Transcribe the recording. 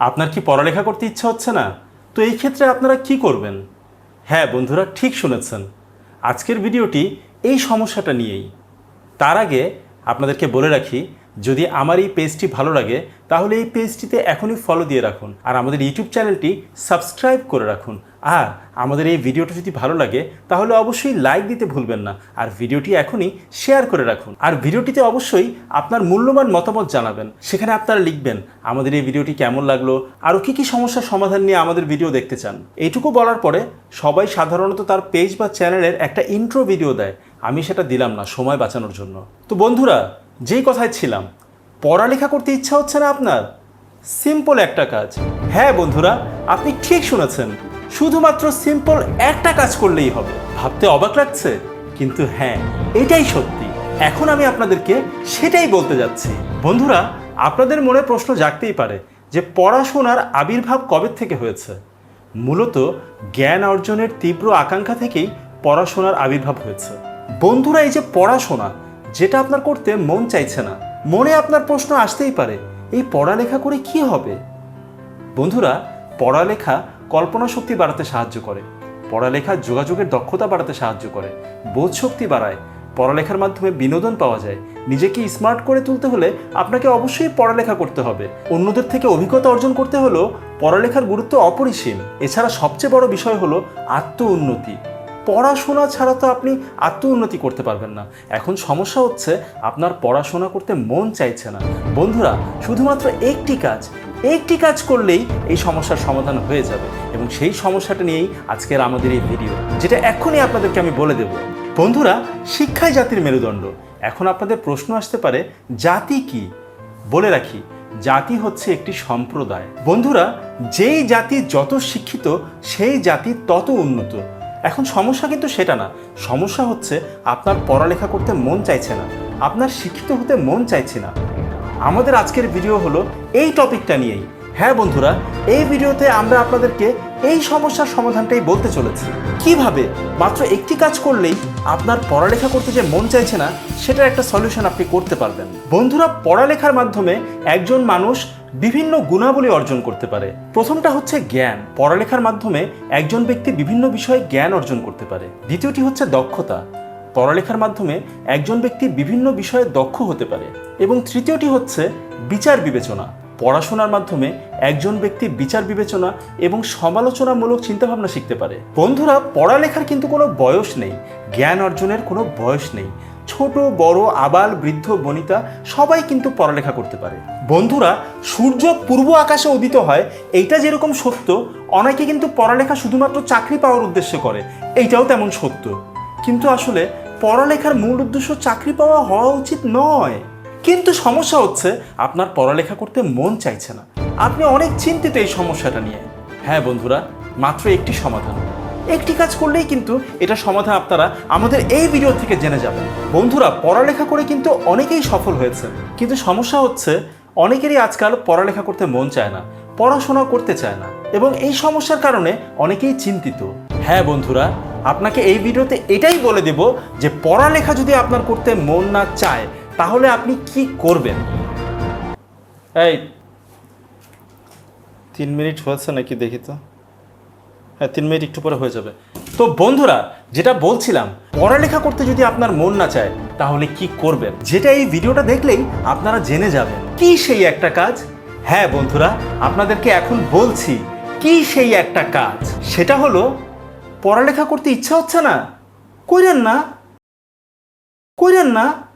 আপনার কি পড়ালেখা করতে ইচ্ছা হচ্ছে না? তো এই ক্ষেত্রে আপনারা কি করবেন? হ্যাঁ বন্ধুরা, ঠিক শুনেছেন। আজকের ভিডিওটি এই সমস্যাটা নিয়েই। তার আগে আপনাদেরকে বলে রাখি যদি আমার এই পেজটি ভালো লাগে, তাহলে এই পেজটিতে এখনই ফলো দিয়ে রাখুন। আর আমাদের ইউটিউব চ্যানেলটি সাবস্ক্রাইব করে রাখুন। আর আমাদের এই ভিডিওটা যদি ভালো লাগে, তাহলে অবশ্যই লাইক দিতে ভুলবেন না। আর ভিডিওটি এখনই শেয়ার করে রাখুন। আর ভিডিওটিতে অবশ্যই আপনার মূল্যবান মতামত জানাবেন। সেখানে আপনারা লিখবেন, আমাদের এই ভিডিওটি কেমন লাগল? আরও কী কী সমস্যার সমাধান নিয়ে আমাদের ভিডিও দেখতে চান? এইটুকু বলার পরে সবাই সাধারণত তার পেজ বা চ্যানেলের একটা ইন্ট্রো ভিডিও দেয়। আমি সেটা দিলাম না, সময় বাঁচানোর জন্য। তো বন্ধুরা যেই কথায় ছিলাম, পড়ালেখা করতে ইচ্ছা হচ্ছে না আপনার? সিম্পল একটা কাজ। হ্যাঁ বন্ধুরা, আপনি ঠিক শুনেছেন, শুধুমাত্র সিম্পল একটা কাজ করলেই হবে। ভাবতে অবাক লাগছে, কিন্তু হ্যাঁ এটাই সত্যি। এখন আমি আপনাদেরকে সেটাই বলতে যাচ্ছি। বন্ধুরা, আপনাদের মনে প্রশ্ন জাগতেই পারে যে পড়াশোনার আবির্ভাব কবে থেকে হয়েছে? মূলত জ্ঞান অর্জনের তীব্র আকাঙ্ক্ষা থেকেই পড়াশোনার আবির্ভাব হয়েছে। বন্ধুরা, এই যে পড়াশোনা যেটা আপনার করতে মন চাইছে না। মনে আপনার প্রশ্ন আসতেই পারে, এই পড়ালেখা করে কি হবে? বন্ধুরা, পড়ালেখা কল্পনা শক্তি বাড়াতে সাহায্য করে। পড়ালেখা যোগাযোগের দক্ষতা বাড়াতে সাহায্য করে। বোধ শক্তি বাড়ায়। পড়ালেখার মাধ্যমে বিনোদন পাওয়া যায়। নিজেকে স্মার্ট করে তুলতে হলে আপনাকে অবশ্যই পড়ালেখা করতে হবে। অন্যদের থেকে অভিজ্ঞতা অর্জন করতে হলেও পড়ালেখার গুরুত্ব অপরিসীম। এছাড়া সবচেয়ে বড় বিষয় হলো আত্ম উন্নতি পড়াশোনা ছাড়া তো আপনি আত্ম উন্নতি করতে পারবেন না। এখন সমস্যা হচ্ছে আপনার পড়াশোনা করতে মন চাইছে না। বন্ধুরা, শুধুমাত্র একটি কাজ একটি কাজ করলেই এই সমস্যার সমাধান হয়ে যাবে এবং সেই সমস্যাটা নিয়েই আজকের আমাদের এই ভিডিও যেটা এখনই আপনাদেরকে আমি বলে দেব। বন্ধুরা, শিক্ষাই জাতির মেরুদণ্ড। এখন আপনাদের প্রশ্ন আসতে পারে, জাতি কি? বলে রাখি, জাতি হচ্ছে একটি সম্প্রদায়। বন্ধুরা, যেই জাতি যত শিক্ষিত, সেই জাতি তত উন্নত। এখন সমস্যা কিন্তু সেটা না। সমস্যা হচ্ছে আপনার পড়ালেখা করতে মন চাইছে না। আপনার শিক্ষিত হতে মন চাইছে না। আমাদের আজকের ভিডিও হলো এই টপিকটা নিয়েই। হ্যাঁ বন্ধুরা, এই ভিডিওতে আমরা আপনাদেরকে এই সমস্যার সমাধানটাই বলতে চলেছি। কীভাবে? মাত্র একটি কাজ করলেই আপনার পড়ালেখা করতে যে মন চাইছে না, সেটার একটা সলিউশন আপনি করতে পারবেন। বন্ধুরা, পড়ালেখার মাধ্যমে একজন মানুষ বিভিন্ন গুণাবলী অর্জন করতে পারে। প্রথমটা হচ্ছে জ্ঞান। পড়ালেখার মাধ্যমে একজন ব্যক্তি বিভিন্ন বিষয়ে জ্ঞান অর্জন করতে পারে। দ্বিতীয়টি হচ্ছে দক্ষতা। পড়ালেখার মাধ্যমে একজন ব্যক্তি বিভিন্ন বিষয়ে দক্ষ হতে পারে। এবং তৃতীয়টি হচ্ছে বিচার বিবেচনা। পড়াশোনার মাধ্যমে একজন ব্যক্তি বিচার বিবেচনা এবং সমালোচনামূলক চিন্তাভাবনা শিখতে পারে। বন্ধুরা, পড়ালেখার কিন্তু কোনো বয়স নেই। জ্ঞান অর্জনের কোনো বয়স নেই। ছোট, বড়, আবাল, বৃদ্ধ, বনিতা সবাই কিন্তু পড়ালেখা করতে পারে। বন্ধুরা, সূর্য পূর্ব আকাশে উদিত হয়, এইটা যেরকম সত্য, অনেকে কিন্তু পড়ালেখা শুধুমাত্র চাকরি পাওয়ার উদ্দেশ্যে করে, এইটাও তেমন সত্য। কিন্তু আসলে পড়ালেখার মূল উদ্দেশ্য চাকরি পাওয়া হওয়া উচিত নয়। কিন্তু সমস্যা হচ্ছে, আপনার পড়ালেখা করতে মন চাইছে না। আপনি অনেক চিন্তিত এই সমস্যাটা নিয়ে। হ্যাঁ বন্ধুরা, মাত্র একটি সমাধান। একটি কাজ করলেই কিন্তু এটা সমাধান আপনারা আমাদের এই ভিডিও থেকে জেনে যাবেন। বন্ধুরা, পড়ালেখা করে কিন্তু অনেকেই সফল হয়েছে কিন্তু সমস্যা হচ্ছে, অনেকেরই আজকাল পড়ালেখা করতে মন চায় না পড়াশোনা করতে চায় না এবং এই সমস্যার কারণে অনেকেই চিন্তিত। হ্যাঁ বন্ধুরা, আপনাকে এই ভিডিওতে এটাই বলে দেব যে পড়ালেখা যদি আপনার করতে মন না চায়, তাহলে আপনি কি করবেন? এই, তিন মিনিট হয়েছে নাকি দেখি তো। হ্যাঁ তিন মিনিট একটু পরে হয়ে যাবে। তো বন্ধুরা, যেটা বলছিলাম, পড়ালেখা করতে যদি আপনার মন না চায়, তাহলে কি করবেন? যেটা এই ভিডিওটা দেখলেই আপনারা জেনে যাবেন, কি সেই একটা কাজ? হ্যাঁ বন্ধুরা, আপনাদেরকে এখন বলছি, কি সেই একটা কাজ? সেটা হলো, পড়ালেখা করতে ইচ্ছা হচ্ছে না? কইরেন না। কইরেন না।